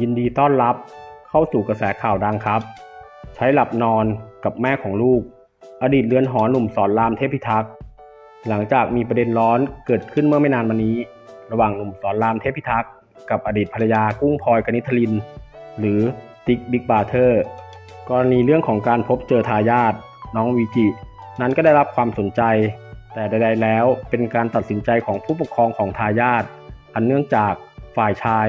ยินดีต้อนรับเข้าสู่กระแสข่าวดังครับ ใช้หลับนอนกับแม่ของลูก อดีตเรือนหอหนุ่มสอนรามเทพิทักษ์หลังจากมีประเด็นร้อนเกิดขึ้นเมื่อไม่นานมานี้ ระหว่างหนุ่มสอนรามเทพิทักษ์กับอดีตภรรยากุ้งพลอยกนิษฐลิน หรือติ๊กบิ๊กบาเทอร์กรณีเรื่องของการพบเจอทายาทน้องวีจินั้นก็ได้รับความสนใจ แต่ใด ๆ แล้วเป็นการตัดสินใจของผู้ปกครองของทายาทอันเนื่องจากฝ่ายชาย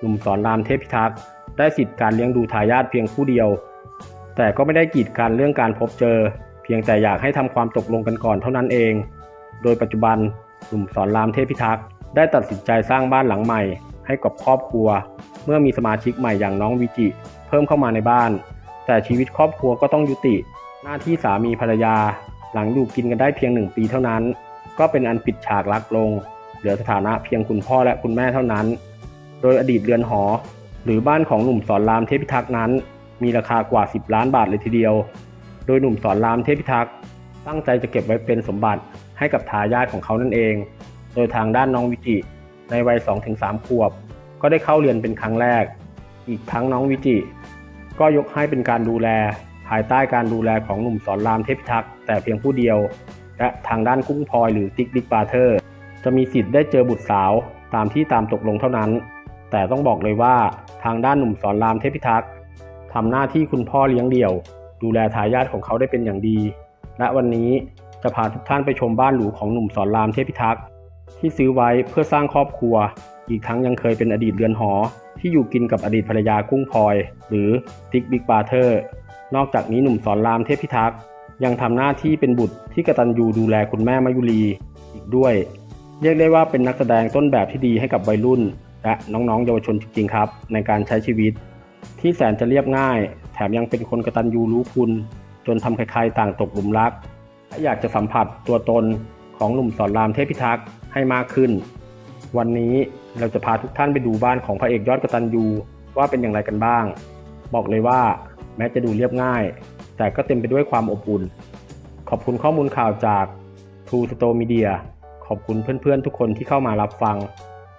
หนุ่มสอนรามเทพิทักษ์ได้สิทธิ์การเลี้ยงดูทายาทเพียงผู้เดียว แต่ก็ไม่ได้กีดกันเรื่องการพบเจอ เพียงแต่อยากให้ทำความตกลงกันก่อนเท่านั้นเอง โดยปัจจุบันหนุ่มสอนรามเทพิทักษ์ได้ตัดสินใจสร้างบ้านหลังใหม่ ให้กับครอบครัว เมื่อมีสมาชิกใหม่อย่างน้องวิจิ เพิ่มเข้ามาในบ้าน แต่ชีวิตครอบครัวก็ต้องยุติ หน้าที่สามีภรรยา หลังอยู่กินกันได้เพียงหนึ่งปีเท่านั้น ก็เป็นอันปิดฉากรักลง เหลือสถานะเพียงคุณพ่อและคุณแม่เท่านั้น โดยอดีตเรือนหอ หรือบ้านของหนุ่มสอนรามเทพิทักษ์นั้น มีราคากว่า 10 ล้านบาทเลยทีเดียว โดยหนุ่มสอนรามเทพิทักษ์ตั้งใจจะเก็บไว้เป็นสมบัติให้กับทายาทของเขานั่นเอง โดยทางด้านน้องวิจิ ในวัย 2-3 ขวบ ก็ได้เข้าเรียนเป็นครั้งแรก อีกทั้งน้องวิจิ ก็ยกให้เป็นการดูแล ภายใต้การดูแลของหนุ่มสอนรามเทพิทักษ์แต่เพียงผู้เดียว และทางด้านกุ้งพลอยหรือติ๊กบิ๊กบาเทอร์ จะมีสิทธิ์ได้เจอบุตรสาวตามที่ตามตกลงเท่านั้น แต่ต้องบอกเลยว่าทางด้านหนุ่มสอนรามเทพิทักษ์ทำหน้าที่คุณพ่อเลี้ยงเดี่ยว ดูแลทายาทของเขาได้เป็นอย่างดี และวันนี้จะพาทุกท่านไปชมบ้านหรูของหนุ่มสอนรามเทพิทักษ์ที่ซื้อไว้เพื่อสร้างครอบครัว อีกทั้งยังเคยเป็นอดีตเรือนหอ ที่อยู่กินกับอดีตภรรยากุ้งพลอย หรือติ๊กบิ๊กบาเทอร์ นอกจากนี้หนุ่มสอนรามเทพิทักษ์ยังทำหน้าที่เป็นบุตรที่กตัญญูดูแลคุณแม่มายุรีอีกด้วย เรียกได้ว่าเป็นนักแสดงต้นแบบที่ดีให้กับวัยรุ่น และน้องๆ เยาวชนจริงๆครับ ในการใช้ชีวิต ที่แสนจะเรียบง่าย แถมยังเป็นคนกระตัญญูรู้คุณ จนทำใครๆต่างตกหลุมรักและอยากจะสัมผัสตัวตนของหนุ่มสอนรามเทพิทักษ์ให้มากขึ้น วันนี้เราจะพาทุกท่านไปดูบ้านของพระเอกยอดกระตัญญูว่าเป็นอย่างไรกันบ้าง บอกเลยว่าแม้จะดูเรียบง่าย แต่ก็เต็มไปด้วยความอบอุ่น ขอบคุณข้อมูลข่าวจาก True Store Media ขอบคุณเพื่อนๆทุกคนที่เข้ามารับฟัง